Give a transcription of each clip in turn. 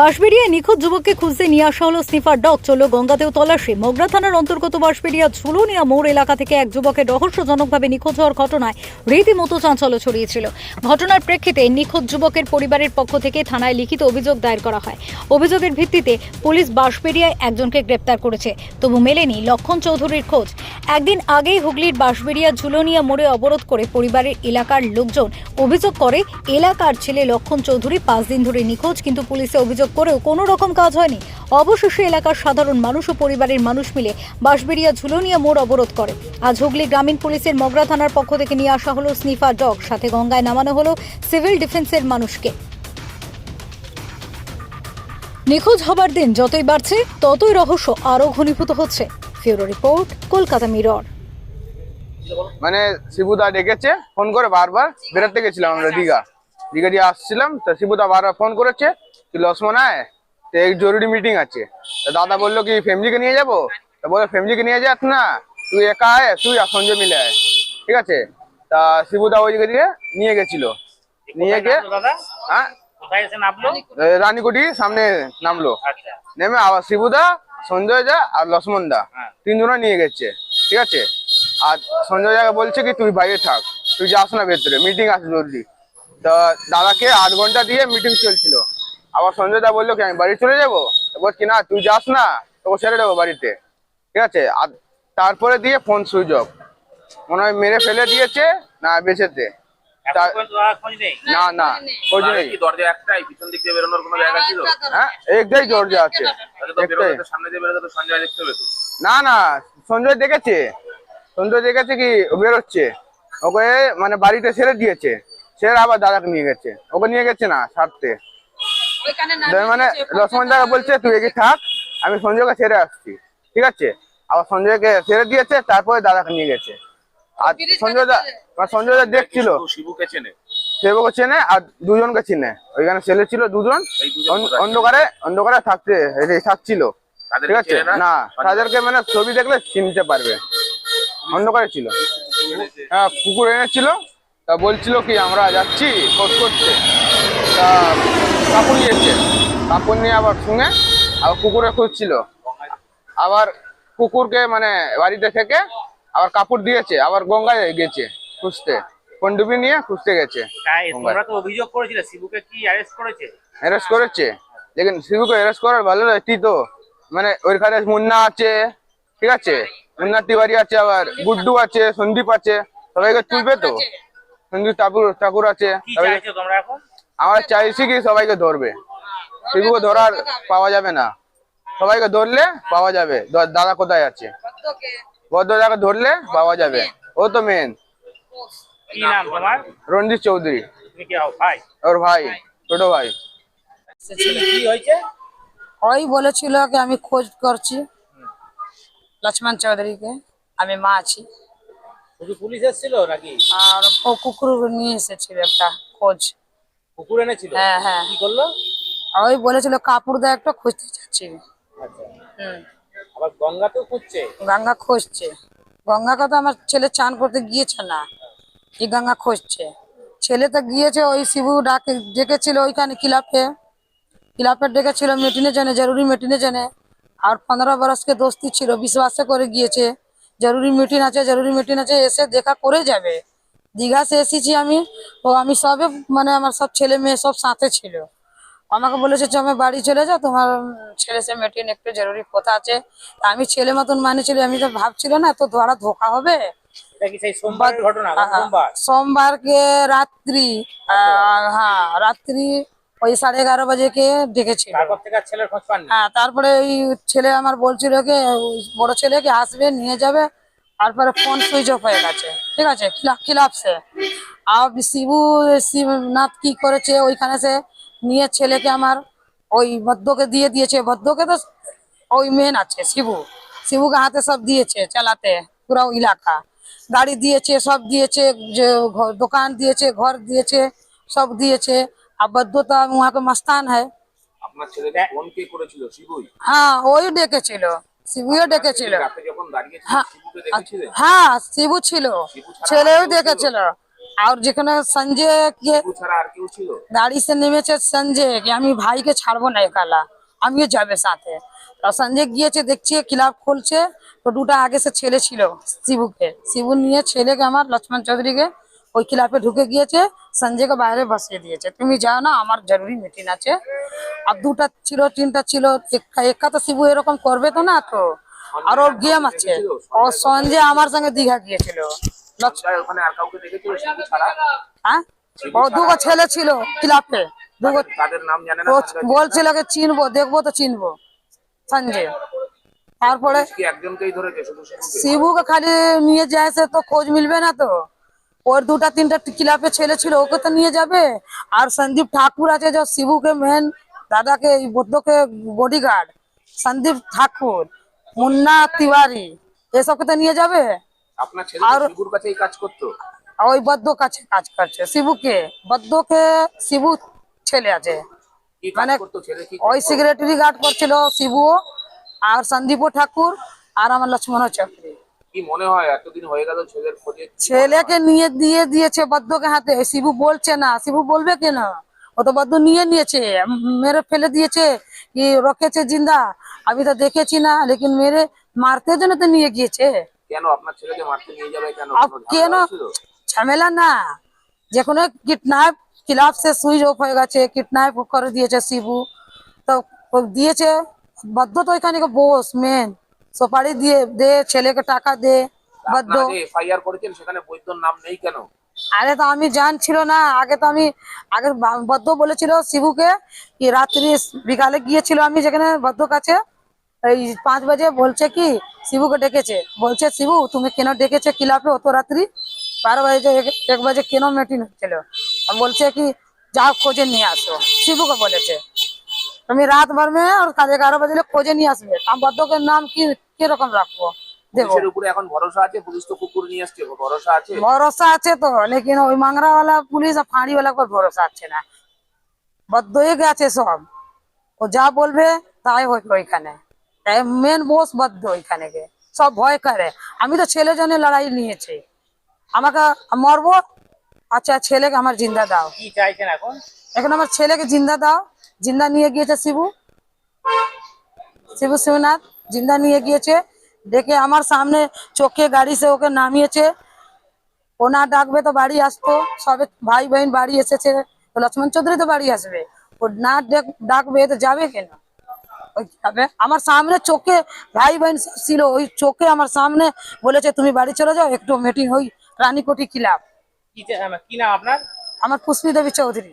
বাঁশবেড়িয়া নিখোঁজ যুবককে খুঁজতে নিয়ে আসা হলো স্নিফার ডগ। চলল গঙ্গাতেও তল্লাশি। মগরা থানার অন্তর্গত বাঁশবেড়িয়া ঝুলুনিয়া মোড় এলাকা থেকে এক যুবকের রহস্যজনকভাবে নিখোঁজ হওয়ার ঘটনায় রীতিমতো চাঞ্চল্য ছড়িয়েছিল। ঘটনার প্রেক্ষিতে নিখোঁজ যুবকের পরিবারের পক্ষ থেকে থানায় লিখিত অভিযোগ দায়ের করা হয়। অভিযোগের ভিত্তিতে পুলিশ বাঁশবেড়িয়ায় একজনকে গ্রেপ্তার করেছে। তবু মেলেনি লক্ষণ চৌধুরীর খোঁজ। একদিন আগেই হুগলির বাঁশবেড়িয়া ঝুলনিয়া মোড়ে অবরোধ করে পরিবারের এলাকার লোকজন অভিযোগ করে, এলাকার ছেলে লক্ষণ চৌধুরী পাঁচ দিন ধরে নিখোঁজ, কিন্তু পুলিশে অভিযোগ করেও কোনো রকম কাজ হয়নি। অবশেষে এলাকার সাধারণ মানুষ ও পরিবারের মানুষ মিলে বাঁশবেড়িয়া ঝুলনিয়া মোড় অবরোধ করে। আজ হুগলি গ্রামীণ পুলিশের মগরা থানার পক্ষ থেকে নিয়ে আসা হলো স্নিফার ডগ, সাথে গঙ্গায় নামানো হলো সিভিল ডিফেন্সের মানুষকে। নিখোঁজ হবার দিন যতই বাড়ছে, ততই রহস্য আরও ঘনীভূত হচ্ছে। Bureau report, Kolkata Mirror. মানে শিবুদা ডেকেছে, ফোন করে বারবার। বেরোতে গেছিলাম আমরা দীঘা। দীঘা দিয়ে আসছিলাম, তা শিবুদা বারবার ফোন করেছে। লক্ষ্মণ আয় তো এক জরুরি মিটিং আছে। তা দাদা বলল কি ফ্যামিলিকে নিয়ে যাব? তা বলে ফ্যামিলিকে নিয়ে যাস না। তুই একা আয় তুই আর সঞ্জয় মিলে আয়। ঠিক আছে? তা শিবুদা ওই দিকে নিয়ে গেছিল। নিয়ে গিয়ে হ্যাঁ? রানীকুটি সামনে নামলো। আচ্ছা। নেমে আবার শিবুদা সঞ্জয় দা আর লক্ষ্মণ দা। হ্যাঁ। তিনজনে নিয়ে গেছে। ঠিক আছে? আর সঞ্জয় দাকে বলছে কি তুই বাইরে থাক। তুই যাস না ভেতরে। মিটিং আছে জলদি তো দাদাকে আধ ঘণ্টা দিয়ে মিটিং চলছিল। আবার সঞ্জয় দা বলল কি আমি বাড়ি চলে যাব? বল কি না তুই যাস না তোকে ছেড়ে দেবো বাড়িতে। ঠিক আছে? আর তারপরে দিয়ে ফোন সুইচ অফ মনে হয় মেরে ফেলে দিয়েছে না বেঁচেতে না না খোঁজ নেই। দরজা একটাই? পিছন দিক দিয়ে বেরোনোর কোনো জায়গা ছিল? হ্যাঁ একটাই দরজা আছে। তাহলে তো একটাই। বেরোতে সামনে দিয়ে বেরোতে তো সঞ্জয় দেখতে পেতো না না সঞ্জয় দেখেছে। সঞ্জয় দেখেছে কি ও বেরোচ্ছে। ওকে মানে বাড়িতে ছেড়ে দিয়েছে। ছেড়ে আবার দাদাকে নিয়ে গেছে। ওকে নিয়ে গেছে না ছাড়তে। মানে লক্ষ্মণ দাদা বলছে তুই এগিয়ে থাক আমি সঞ্জয়কে ছেড়ে আসছি। ঠিক আছে? আবার সঞ্জয়কে ছেড়ে দিয়েছে তারপরে দাদাকে নিয়ে গেছে। আর সঞ্জয় দা সঞ্জয় দা দেখছিল। শিবুকে চেনে। সেবকে চেনে আর দুজনকে চিনে। ওইখানে ছেলে ছিল দুজন? অন্ধকারে অন্ধকারে থাকতে থাকছিল। ঠিক আছে? না? না তাদেরকে মানে ছবি দেখলে চিনতে পারবে। অন্ধকারে ছিল। হ্যাঁ কুকুর এনেছিল। তা বলছিল কি আমরা যাচ্ছি খোঁজ করতে। তা কাপড় নিয়েছে কাপড় নিয়ে আবার শুনে আবার কুকুরে খুঁজছিল। আবার কুকুরকে মানে বাড়িতে থেকে আবার কাপড় দিয়েছে আবার গঙ্গায় গেছে খুঁজতে। পন্ডুবি নিয়ে খুঁজতে গেছে তোমরা তো অভিযোগ করেছিলে শিবুকে কি অ্যারেস্ট করেছে? অ্যারেস্ট করেছে। লেকিন শিবুকে অ্যারেস্ট করার ভালো একটি তো মানে ওইখানে মুন্না আছে ঠিক আছে? মুন্না তিওয়ারি আছে আবার গুড্ডু আছে সন্দীপ আছে সবাইকে তুলবে তো? সন্দীপ ঠাকুর ঠাকুর আছে। তোমরা এখন? আমরা চাইছি কি সবাইকে ধরবে। শিবুকে ধরার পাওয়া যাবে না। সবাইকে ধরলে পাওয়া যাবে। দাদা কোথায় আছে? বদ্ধ দাদাকে ধরলে পাওয়া যাবে। ও তো মেন কি নাম তোমার? রণজিৎ চৌধুরী। ভাই? ওর ভাই ছোট ভাই। কি হয়েছে? ওই বলেছিল কি আমি খোঁজ করছি লক্ষ্মণ চৌধুরীকে। আমি মা আছি। পুলিশ এসেছিল নাকি? আর কুকুর নিয়ে এসেছিল একটা খোঁজ। কুকুর এনেছিল? হ্যাঁ হ্যাঁ। কি করল? ওই বলেছিল কাপড় দেয় একটা খুঁজতে চাচ্ছি আচ্ছা। হুম। আবার গঙ্গাতেও খুঁজছে? গঙ্গা খুঁজছে। গঙ্গাকে তো আমার ছেলে চান করতে গিয়েছে না। এই গঙ্গা খুঁজছে? ছেলে তো গিয়েছে ওই শিবু ডাকে ডেকেছিল ওইখানে ক্লাবে। ক্লাবে ডেকেছিল মিটিনের জন্য জরুরি মিটিনের জন্য আর পনেরো বরসকে দোস্তি ছিল বিশ্বাসে করে গিয়েছে জরুরি মিটিং আছে জরুরি মিটিং আছে এসে দেখা করে যাবে। দীঘাতে এসেছি আমি। ও আমি সবে মানে আমার সব ছেলে মেয়ে সব সাথে ছিল। আমাকে বলেছে আমি বাড়ি চলে যাও। তোমার ছেলে সে মেটিন একটু জরুরি কথা আছে। আমি ছেলে মতন মানেছিল আমি তো ভাবছিল না তো ধরা ধোকা হবে। সোমবার রাত্রি হ্যাঁ রাত্রি ওই সাড়ে এগারো বাজে কে ডেকেছিল হ্যাঁ তারপরে ওই ছেলে আমার বলছিল কে বড় ছেলেকে আসবে নিয়ে যাবে। তারপরে ফোন সুইচ অফ হয়ে গেছে। ঠিক আছে? খিলাফছে আর শিবু শিবনাথ কি করেছে? ওইখানে সে নিয়ে ছেলেকে আমার ওই ভদ্রকে দিয়ে দিয়েছে। ভদ্রকে তো ওই মেন আছে শিবু। শিবুকে হাতে সব দিয়েছে চালাতে পুরো এলাকা গাড়ি দিয়েছে সব দিয়েছে যে দোকান দিয়েছে ঘর দিয়েছে সব দিয়েছে। আর বদ্ধতা উহাকে মাস্তান হ্যাঁ ওই ডেকেছিল। শিবুও ডেকেছিল। হ্যাঁ, হ্যাঁ শিবু ছিল। ছেলেও দেখেছিল আর যেখানে সঞ্জয়কে গাড়ি সে নেমেছে সঞ্জয়কে আমি ভাইকে ছাড়বো না একালা। আমিও যাবে সাথে। সঞ্জয় গিয়েছে দেখছি ক্লাব খুলছে। তো দুটা আগে সে ছেলে ছিল শিবুকে। শিবু নিয়ে ছেলেকে আমার লক্ষ্মণ চৌধুরীকে ওই ক্লাবে ঢুকে গিয়েছে সঞ্জয়কে বাইরে বসিয়ে দিয়েছে। তুমি যাও না আমার জরুরি মিটিং আছে। আর দুটা ছিল তিনটা ছিল একা তো শিবু এরকম করবে তো না তো? আর ওর গেম আছে। ও সঞ্জয় আমার সঙ্গে দীঘা গিয়েছিল। হ্যাঁ? ও দুগো ছেলে ছিল ক্লাবে। দুগো? বলছিল চিনবো দেখব তো চিনবো। সঞ্জয়। তারপরে শিবুকে খালি নিয়ে যায় সে তো খোঁজ মিলবে না তো? ওর দুটা তিনটা ক্লাবে ছেলে ছিল ওকে তো নিয়ে যাবে? আর সন্দীপ ঠাকুর আছে যে শিবুকে মেন দাদাকে এই বৌদ্ধকে বডিগার্ড সন্দীপ ঠাকুর মুন্না তিওয়ারি এসবকে তো নিয়ে যাবে? আর- কাজ করতো? ওই বদ্ধ কাছে কাজ করছে। শিবুকে বদ্ধকে শিবু ছেলে আছে। মানে ওই? সিকিউরিটি গার্ড করছিল শিবু আর সন্দীপ ঠাকুর আর আমার লক্ষ্মণ চক্রী। কি মনে হয় এতদিন হয়ে গেল ছেলের খোঁজে? ছেলেকে নিয়ে দিয়ে দিয়েছে বদ্ধকে হাতে। শিবু বলছে না। শিবু বলবে কেন ও তো বদ্ধ নিয়ে নিয়েছে মেরে ফেলে দিয়েছে কি রকেছে জিন্দা? আমি তো দেখেছি না লেকিন মেরে মারতে জন্য তো নিয়ে গিয়েছে। কেন? আপনার ছেলেকে মারতে নিয়ে যাবে কেন? কেন ঝামেলা না। যে কোনো কিডন্যাপ ক্লাব সে সুইচ অফ হয়ে গেছে কিডন্যাপ করে দিয়েছে শিবু। তো দিয়েছে। বদ্ধ তো এখানে বোস মেন সুপারি দিয়ে দে ছেলেকে টাকা দে বদ্ধ এফআইআর করেছেন সেখানে বৈদ্যর নাম নেই কেন? আরে তো আমি জানছিল না আগে তো আমি আগে বদ্ধ বলেছিল শিবুকে কি রাত্রি বিকালে গিয়েছিল আমি যেখানে বদ্ধ কাছে। এই পাঁচ বাজে বলছে কি শিবুকে ডেকেছে। বলছে শিবু তুমি কেন ডেকেছে? ক্লাবে অত রাত্রি? বারো বাজে এক- এক বাজে কেন মিটিং হচ্ছিল বলছে কি যাও খোঁজে নিয়ে আসো। শিবুকে বলেছে। তুমি রাত ভর মে আর কাল এগারো বাজে খোঁজে নিয়ে আসবে। আমি নাম কি কীরকম রাখব? দেখো পুলিশের উপরে এখন ভরসা আছে? পুলিশ তো কুকুর নিয়ে আসছে ভরসা আছে? ভরসা আছে তো লেকিন ওই মাংরাওয়ালা পুলিশ আর ফাঁড়িওয়ালা পর ভরসা আছে না। বদ্ধ হয়ে গেছে সব। ও যা বলবে তাই ওইখানে। মেন বোস বদ্ধ ওইখানে গে সব ভয় করে। আমি তো ছেলে জন্য লড়াই নিয়েছি। আমাকে মরবো? আচ্ছা ছেলেকে আমার জিন্দা দাও। কি চাইছেন এখন? এখন আমার ছেলেকে জিন্দা দাও। জিন্দা নিয়ে গিয়েছে শিবু। শিবু শিবনাথ জিন্দা নিয়ে গিয়েছে। দেখে আমার সামনে চোখে গাড়ি সে ওকে নামিয়েছে। ও না ডাকবে তো বাড়ি আসতো। সবে ভাই বোন বাড়ি এসেছে তো লক্ষ্মণ চৌধুরী তো বাড়ি আসবে। ও না ডাক- ডাকবে তো যাবে কেন? যাবে। আমার সামনে চোখে ভাই বোন ছিল ওই চোখে আমার সামনে বলেছে তুমি বাড়ি চলে যাও একটু মিটিং ওই রানীকোটি ক্লাব। কি নাম আপনার? আমার পুষ্পি দেবী Chowdhury.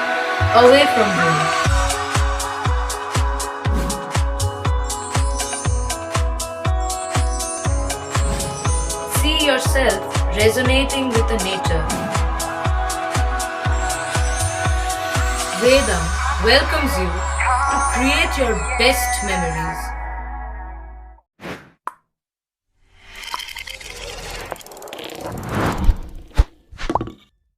away from home. See yourself resonating with the nature. Vedam welcomes you to create your best memories.